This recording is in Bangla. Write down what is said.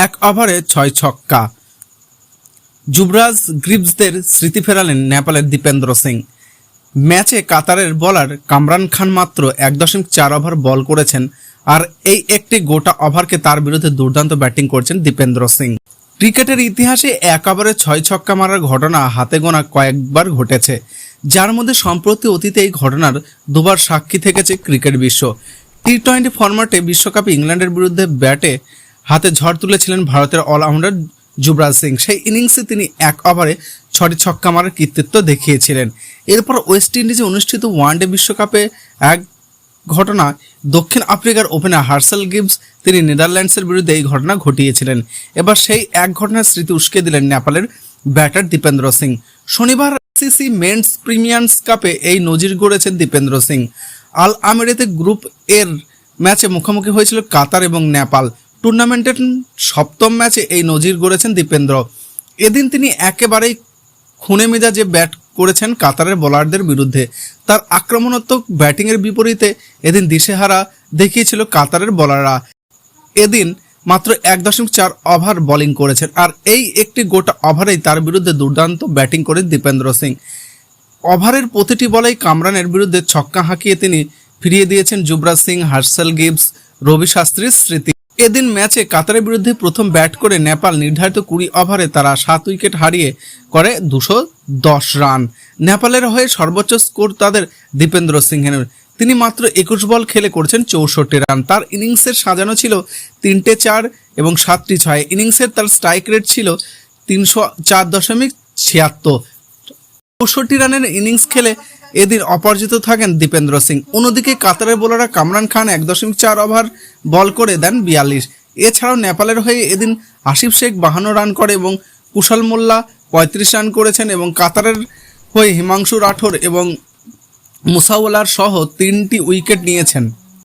এক ওভারে ছয় ছক্কা। যুবরাজ গ্রিভসদের স্মৃতি ফেরালেন নেপালের দীপেন্দ্র সিং। ম্যাচে কাতারের বলার কামরান খান মাত্র এক দশমিক চার ওভার বল করেছেন আর এই একটি গোটা ওভারকে তার বিরুদ্ধে দুর্দান্ত ব্যাটিং করছেন দীপেন্দ্র সিং। ক্রিকেটের ইতিহাসে এক ওভারে ছয় ছক্কা মারার ঘটনা হাতে গোনা কয়েকবার ঘটেছে, যার মধ্যে সম্প্রতি অতীতে এই ঘটনার দুবার সাক্ষী থেকেছে ক্রিকেট বিশ্ব। টি টোয়েন্টি ফরম্যাটে বিশ্বকাপে ইংল্যান্ডের বিরুদ্ধে ব্যাটে হাতে ঝড় তুলেছিলেন ভারতের অলরাউন্ডার যুবরাজ সিং। সেই ইনিংসে তিনি এক ওভারে ছটি ছক্কা মারার কৃতিত্ব দেখিয়েছিলেন। এরপর ওয়েস্ট ইন্ডিজে অনুষ্ঠিত ওয়ানডে বিশ্বকাপে এক ঘটনা, দক্ষিণ আফ্রিকার ওপেনার হার্সেল গিবস তিনি নেদারল্যান্ডসের বিরুদ্ধে এই ঘটনা ঘটিয়েছিলেন। এবার সেই এক ঘটনার স্মৃতি উস্কে দিলেন নেপালের ব্যাটার দীপেন্দ্র সিং। শনিবার সিসি মেন্স প্রিমিয়ার্স কাপে এই নজির গড়েছেন দীপেন্দ্র সিং। আল আমিরেতে গ্রুপ এর ম্যাচে মুখোমুখি হয়েছিল কাতার এবং নেপাল। টুর্নামেন্টের সপ্তম ম্যাচে এই নজির গড়েছেন দীপেন্দ্র। এদিন তিনি একেবারেই খুনে মেজাজে ব্যাট করেছেন কাতারের বোলারদের বিরুদ্ধে। তার আক্রমণাত্মক ব্যাটিংয়ের বিপরীতে এদিন দিশেহারা দেখিয়েছিল কাতারের বোলাররা। এদিন মাত্র এক দশমিক চার ওভার বোলিং করেছেন আর এই একটি গোটা ওভারেই তার বিরুদ্ধে দুর্দান্ত ব্যাটিং করেন দীপেন্দ্র সিং। ওভারের প্রতিটি বলেই কামরানের বিরুদ্ধে ছক্কা হাঁকিয়ে তিনি ফিরিয়ে দিয়েছেন যুবরাজ সিং, হার্সেল গিবস, রবি শাস্ত্রীর স্মৃতি। এদিন ম্যাচে কাতারের বিরুদ্ধে প্রথম ব্যাট করে নেপাল নির্ধারিত কুড়ি ওভারে তারা সাত উইকেট হারিয়ে করে দুশো দশ রান। নেপালের হয়ে সর্বোচ্চ স্কোর তাদের দীপেন্দ্র সিংহের। তিনি মাত্র একুশ বল খেলে করেছেন চৌষট্টি রান। তার ইনিংসের সাজানো ছিল তিনটে চার এবং সাতটি ছয়। ইনিংসের তার স্ট্রাইক রেট ছিল তিনশো চার দশমিক ছিয়াত্তর। চৌষট্টি রানের ইনিংস খেলে এদিন অপরাজিত থাকেন দীপেন্দ্র সিং। অন্যদিকে কাতারের বোলাররা কামরান খান এক দশমিক চার ওভার বল করে দেন বিয়াল্লিশ। এছাড়াও নেপালের হয়ে এদিন আসিফ শেখ বাহান্ন রান করে এবং কুশল মোল্লা পঁয়ত্রিশ রান করেছেন এবং কাতারের হয়ে হিমাংশু রাঠোর এবং মুসাউলার সহ তিনটি উইকেট নিয়েছেন।